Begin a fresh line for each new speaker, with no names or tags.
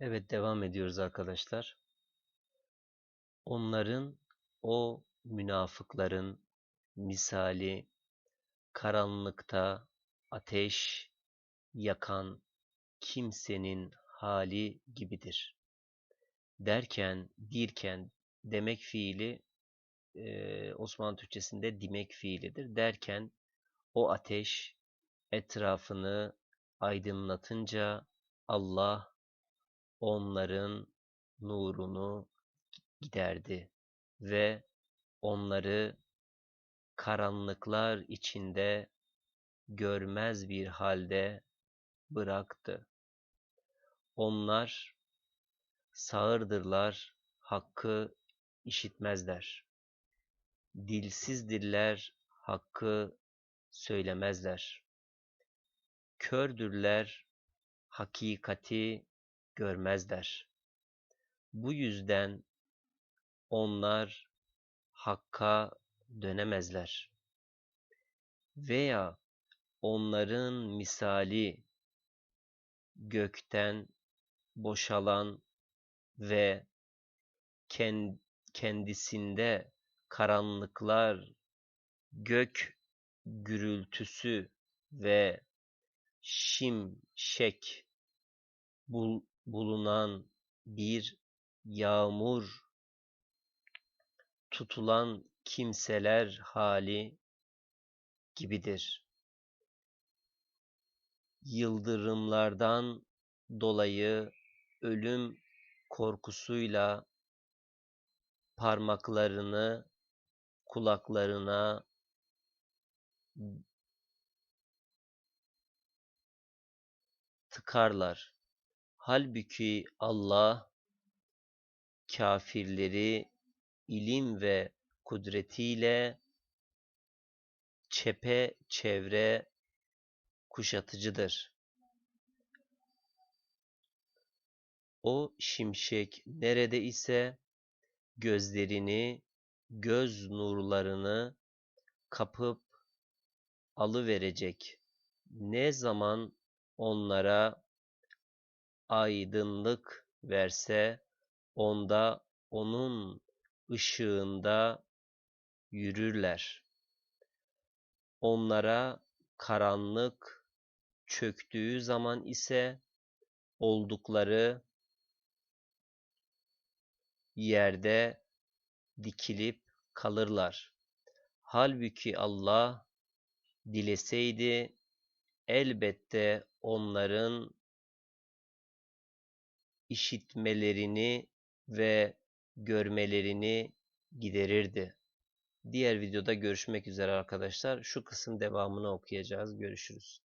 Evet devam ediyoruz arkadaşlar. Onların o münafıkların misali karanlıkta ateş yakan kimsenin hali gibidir. Derken, dirken demek fiili e, Osmanlı Türkçesinde dimek fiilidir. Derken o ateş etrafını aydınlatınca Allah onların nurunu giderdi ve onları karanlıklar içinde görmez bir halde bıraktı. Onlar sağırdırlar, hakkı işitmezler. Dilsizdirler, hakkı söylemezler. Kördürler, hakikati görmezler. Bu yüzden onlar hakka dönemezler. Veya onların misali gökten boşalan ve kendisinde karanlıklar, gök gürültüsü ve şimşek bulunan bir yağmur tutulan kimseler hali gibidir. Yıldırımlardan dolayı ölüm korkusuyla parmaklarını kulaklarına tıkarlar. Halbuki Allah kafirleri ilim ve kudretiyle çepe çevre kuşatıcıdır. O şimşek nerede ise gözlerini, göz nurlarını kapıp alıverecek. Ne zaman onlara aydınlık verse onda onun ışığında yürürler. Onlara karanlık çöktüğü zaman ise oldukları yerde dikilip kalırlar. Halbuki Allah dileseydi elbette onların işitmelerini ve görmelerini giderirdi. Diğer videoda görüşmek üzere arkadaşlar. Şu kısım devamını okuyacağız. Görüşürüz.